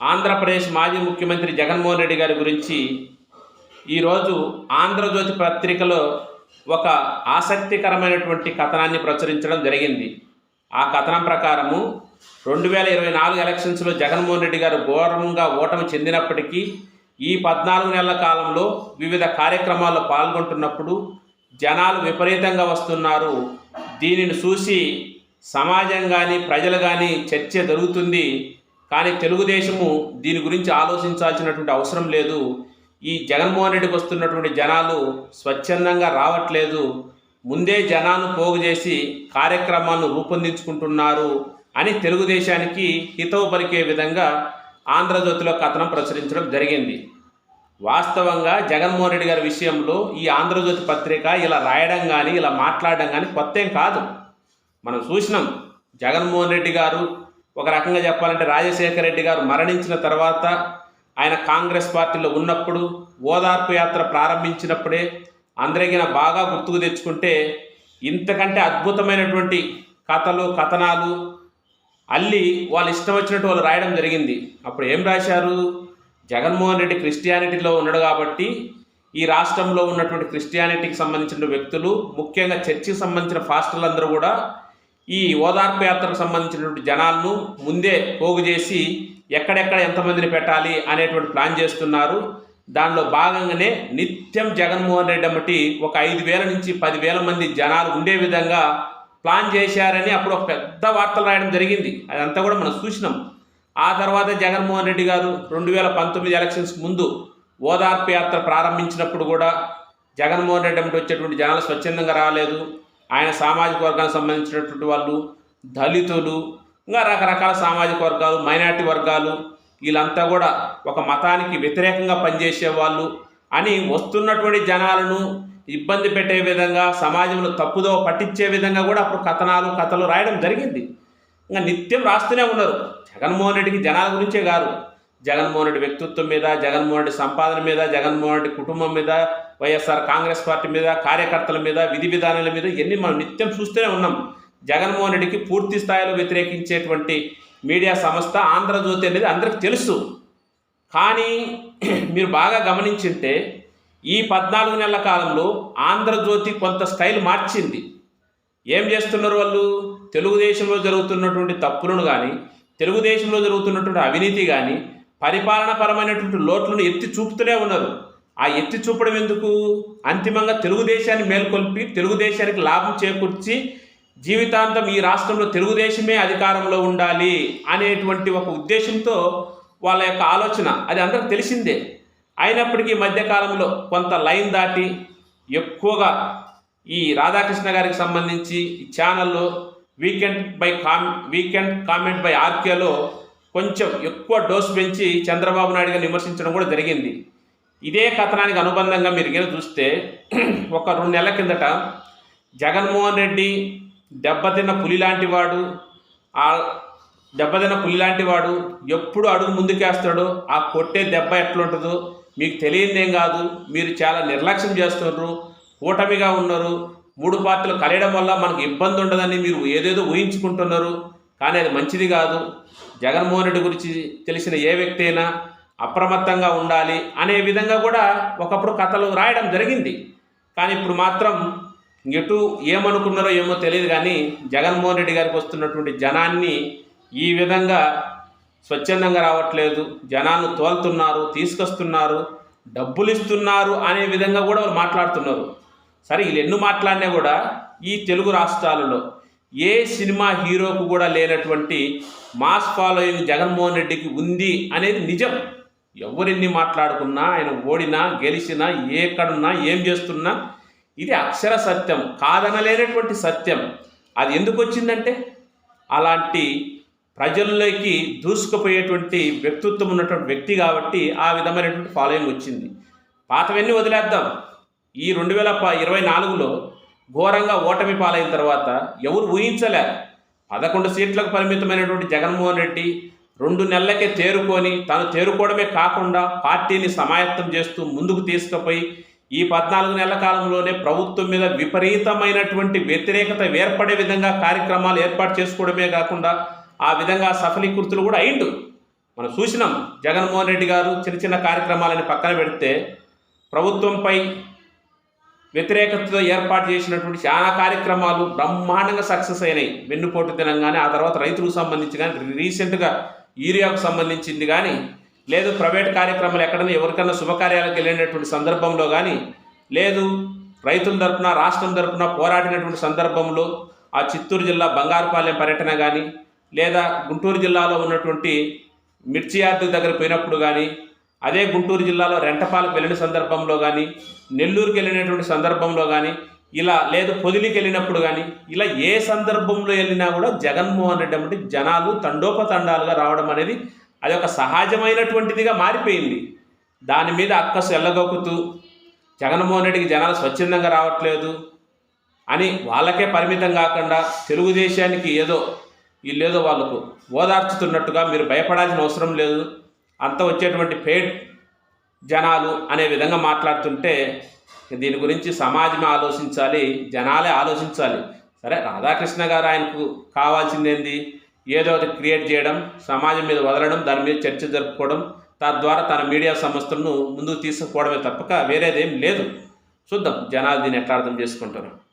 ఆంధ్రప్రదేశ్ మాజీ ముఖ్యమంత్రి జగన్మోహన్ రెడ్డి గారి గురించి ఈరోజు ఆంధ్రజ్యోతి పత్రికలో ఒక ఆసక్తికరమైనటువంటి కథనాన్ని ప్రచురించడం జరిగింది. ఆ కథనం ప్రకారము రెండు వేల ఇరవై నాలుగు ఎలక్షన్స్లో జగన్మోహన్ రెడ్డి గారు ఘోరంగా ఓటమి చెందినప్పటికీ ఈ పద్నాలుగు నెలల కాలంలో వివిధ కార్యక్రమాల్లో పాల్గొంటున్నప్పుడు జనాలు విపరీతంగా వస్తున్నారు. దీనిని చూసి సమాజం కానీ ప్రజలు కానీ చర్చ జరుగుతుంది. కానీ తెలుగుదేశము దీని గురించి ఆలోచించాల్సినటువంటి అవసరం లేదు. ఈ జగన్మోహన్ రెడ్డికి వస్తున్నటువంటి జనాలు స్వచ్ఛందంగా రావట్లేదు. ముందే జనాన్ని పోగు చేసి కార్యక్రమాలను రూపొందించుకుంటున్నారు అని తెలుగుదేశానికి హితవు పలికే విధంగా ఆంధ్రజ్యోతిలో కథనం ప్రచురించడం జరిగింది. వాస్తవంగా జగన్మోహన్ రెడ్డి గారి విషయంలో ఈ ఆంధ్రజ్యోతి పత్రిక ఇలా రాయడం కానీ ఇలా మాట్లాడడం కానీ కొత్త ఏం కాదు. మనం చూసినాం. జగన్మోహన్ రెడ్డి గారు ఒక రకంగా చెప్పాలంటే రాజశేఖర రెడ్డి గారు మరణించిన తర్వాత ఆయన కాంగ్రెస్ పార్టీలో ఉన్నప్పుడు ఓదార్పు యాత్ర ప్రారంభించినప్పుడే అందరికీ బాగా గుర్తుకు తెచ్చుకుంటే ఇంతకంటే అద్భుతమైనటువంటి కథలు కథనాలు అల్లి వాళ్ళు ఇష్టం వచ్చినట్టు వాళ్ళు రాయడం జరిగింది. అప్పుడు ఏం రాశారు? జగన్మోహన్ రెడ్డి క్రిస్టియానిటీలో ఉన్నాడు కాబట్టి ఈ రాష్ట్రంలో ఉన్నటువంటి క్రిస్టియానిటీకి సంబంధించిన వ్యక్తులు ముఖ్యంగా చర్చికి సంబంధించిన ఫాస్టర్లందరూ కూడా ఈ ఓదార్పు యాత్రకు సంబంధించినటువంటి జనాలను ముందే పోగు చేసి ఎక్కడెక్కడ ఎంతమందిని పెట్టాలి అనేటువంటి ప్లాన్ చేస్తున్నారు. దానిలో భాగంగానే నిత్యం జగన్మోహన్ రెడ్డి అమ్మటి ఒక ఐదు వేల నుంచి పదివేల మంది జనాలు ఉండే విధంగా ప్లాన్ చేశారని అప్పుడు ఒక పెద్ద వార్తలు రాయడం జరిగింది. అదంతా కూడా మనం చూసినాం. ఆ తర్వాత జగన్మోహన్ రెడ్డి గారు రెండు వేల పంతొమ్మిది ఎలక్షన్స్ ముందు ఓదార్పు యాత్ర ప్రారంభించినప్పుడు కూడా జగన్మోహన్ రెడ్డి అమ్మటి వచ్చేటువంటి జనాలు స్వచ్ఛందంగా రాలేదు. ఆయన సామాజిక వర్గానికి సంబంధించినటువంటి వాళ్ళు దళితులు ఇంకా రకరకాల సామాజిక వర్గాలు మైనార్టీ వర్గాలు వీళ్ళంతా కూడా ఒక మతానికి వ్యతిరేకంగా పనిచేసే వాళ్ళు అని వస్తున్నటువంటి జనాలను ఇబ్బంది పెట్టే విధంగా సమాజంలో తప్పుదో పట్టించే విధంగా కూడా అప్పుడు కథనాలు కథలు రాయడం జరిగింది. ఇంకా నిత్యం రాస్తూనే ఉన్నారు. జగన్మోహన్ రెడ్డికి జనాల గురించే కాదు. జగన్మోహన్ రెడ్డి వ్యక్తిత్వం మీద జగన్మోహన్ రెడ్డి సంపాదన మీద జగన్మోహన్ రెడ్డి కుటుంబం మీద వైఎస్ఆర్ కాంగ్రెస్ పార్టీ మీద కార్యకర్తల మీద విధి విధానాల మీద ఇవన్నీ మనం నిత్యం చూస్తూనే ఉన్నాం. జగన్మోహన్ రెడ్డికి పూర్తి స్థాయిలో వ్యతిరేకించేటువంటి మీడియా సంస్థ ఆంధ్రజ్యోతి అనేది అందరికి తెలుసు. కానీ మీరు బాగా గమనించింటే ఈ పద్నాలుగు నెలల కాలంలో ఆంధ్రజ్యోతి కొంత స్టైల్ మార్చింది. ఏం చేస్తున్నారు వాళ్ళు? తెలుగుదేశంలో జరుగుతున్నటువంటి తప్పులను కానీ తెలుగుదేశంలో జరుగుతున్నటువంటి అవినీతి కానీ పరిపాలనపరమైనటువంటి లోట్లను ఎత్తి చూపుతూనే ఉన్నారు. ఆ ఎత్తి చూపడం ఎందుకు? అంతిమంగా తెలుగుదేశాన్ని మేల్కొల్పి తెలుగుదేశానికి లాభం చేకూర్చి జీవితాంతం ఈ రాష్ట్రంలో తెలుగుదేశమే అధికారంలో ఉండాలి అనేటువంటి ఒక ఉద్దేశంతో వాళ్ళ యొక్క ఆలోచన అది అందరికి తెలిసిందే. అయినప్పటికీ మధ్యకాలంలో కొంత లైన్ దాటి ఎక్కువగా ఈ రాధాకృష్ణ గారికి సంబంధించి ఈ ఛానల్లో వీకెండ్ బై కామ్ వీకెండ్ కామెంట్ బై ఆర్కేలో కొంచెం ఎక్కువ డోస్ పెంచి చంద్రబాబు నాయుడు గారిని విమర్శించడం కూడా జరిగింది. ఇదే కథనానికి అనుబంధంగా మీరు గిన చూస్తే ఒక రెండు నెలల కిందట జగన్మోహన్ రెడ్డి దెబ్బతిన్న పులి లాంటి వాడు ఆ దెబ్బతిన్న పులి లాంటి వాడు ఎప్పుడు అడుగు ముందుకేస్తాడో ఆ కొట్టే దెబ్బ ఎట్లుంటుందో మీకు తెలియదేం కాదు. మీరు చాలా నిర్లక్ష్యం చేస్తున్నారు. కూటమిగా ఉన్నారు. మూడు పార్టీలు కలియడం వల్ల మనకు ఇబ్బంది ఉండదని మీరు ఏదేదో ఊహించుకుంటున్నారు. కానీ అది మంచిది కాదు. జగన్మోహన్ రెడ్డి గురించి తెలిసిన ఏ వ్యక్తి అయినా అప్రమత్తంగా ఉండాలి అనే విధంగా కూడా ఒకప్పుడు కథలు రాయడం జరిగింది. కానీ ఇప్పుడు మాత్రం ఎటు ఏమనుకున్నారో ఏమో తెలియదు కానీ జగన్మోహన్ రెడ్డి గారికి వస్తున్నటువంటి జనాన్ని ఈ విధంగా స్వచ్ఛందంగా రావట్లేదు. జనాన్ని తోలుతున్నారు తీసుకొస్తున్నారు డబ్బులు ఇస్తున్నారు అనే విధంగా కూడా వాళ్ళు మాట్లాడుతున్నారు. సరే వీళ్ళు ఎన్ని మాట్లాడినా కూడా ఈ తెలుగు రాష్ట్రాలలో ఏ సినిమా హీరోకు కూడా లేనటువంటి మాస్ ఫాలోయింగ్ జగన్మోహన్ రెడ్డికి ఉంది అనేది నిజం. ఎవరిని మాట్లాడుకున్నా ఆయన ఓడినా గెలిచినా ఎక్కడున్నా ఏం చేస్తున్నా ఇది అక్షర సత్యం కాదనలేనటువంటి సత్యం. అది ఎందుకు వచ్చిందంటే అలాంటి ప్రజల్లోకి దూసుకుపోయేటువంటి వ్యక్తిత్వం ఉన్నటువంటి వ్యక్తి కాబట్టి ఆ విధమైనటువంటి ఫాలోయింగ్ వచ్చింది. పాతవన్నీ వదిలేద్దాం. ఈ రెండు వేల ప ఇరవై నాలుగులో ఘోరంగా ఓటమి పాలైన తర్వాత ఎవరు ఊహించలేరు పదకొండు సీట్లకు పరిమితమైనటువంటి జగన్మోహన్ రెడ్డి రెండు నెలలకే తేరుకొని తాను తేరుకోవడమే కాకుండా పార్టీని సమాయత్తం చేస్తూ ముందుకు తీసుకుపోయి ఈ పద్నాలుగు నెలల కాలంలోనే ప్రభుత్వం మీద విపరీతమైనటువంటి వ్యతిరేకత ఏర్పడే విధంగా కార్యక్రమాలు ఏర్పాటు చేసుకోవడమే కాకుండా ఆ విధంగా సఫలీకృతులు కూడా అయిండు. మనం చూసినాం జగన్మోహన్ రెడ్డి గారు చిన్న చిన్న కార్యక్రమాలని పక్కన పెడితే ప్రభుత్వంపై వ్యతిరేకతతో ఏర్పాటు చేసినటువంటి చాలా కార్యక్రమాలు బ్రహ్మాండంగా సక్సెస్ అయినాయి. వెన్నుపోటు తినంగానే ఆ తర్వాత రైతులకు సంబంధించి కానీ రీసెంట్గా యూరియాకు సంబంధించింది కానీ లేదు ప్రైవేట్ కార్యక్రమాలు ఎక్కడైనా ఎవరికైనా శుభకార్యాలకు వెళ్ళినటువంటి సందర్భంలో కానీ లేదు రైతుల తరపున రాష్ట్రం తరపున పోరాడినటువంటి సందర్భంలో ఆ చిత్తూరు జిల్లా బంగారుపాలెం పర్యటన కానీ లేదా గుంటూరు జిల్లాలో ఉన్నటువంటి మిర్చి యార్డు దగ్గర పోయినప్పుడు కానీ అదే గుంటూరు జిల్లాలో రెంటపాలకు వెళ్ళిన సందర్భంలో కానీ నెల్లూరుకి వెళ్ళినటువంటి సందర్భంలో కానీ ఇలా లేదు పొదిలికి వెళ్ళినప్పుడు కానీ ఇలా ఏ సందర్భంలో వెళ్ళినా కూడా జగన్మోహన్ రెడ్డి అంటే జనాలు తండోపతండాలుగా రావడం అనేది అది ఒక సహజమైనటువంటిదిగా మారిపోయింది. దాని మీద అక్కసు ఎల్లగొక్కుతూ జగన్మోహన్ రెడ్డికి జనాలు స్వచ్ఛందంగా రావట్లేదు అని వాళ్ళకే పరిమితం కాకుండా తెలుగుదేశానికి ఏదో వీళ్ళేదో వాళ్ళకు ఓదార్చుతున్నట్టుగా మీరు భయపడాల్సిన అవసరం లేదు. అంత వచ్చేటువంటి పేడ్ జనాలు అనే విధంగా మాట్లాడుతుంటే దీని గురించి సమాజం ఆలోచించాలి జనాలే ఆలోచించాలి. సరే రాధాకృష్ణ గారు ఆయనకు కావాల్సిందేంది? ఏదో ఒకటి క్రియేట్ చేయడం సమాజం మీద వదలడం దాని మీద చర్చ జరుపుకోవడం తద్వారా తన మీడియా సంస్థలను ముందుకు తీసుకుపోవడమే తప్పక వేరేదేం లేదు. చూద్దాం జనాలు దీన్ని ఎట్లా అర్థం చేసుకుంటారు.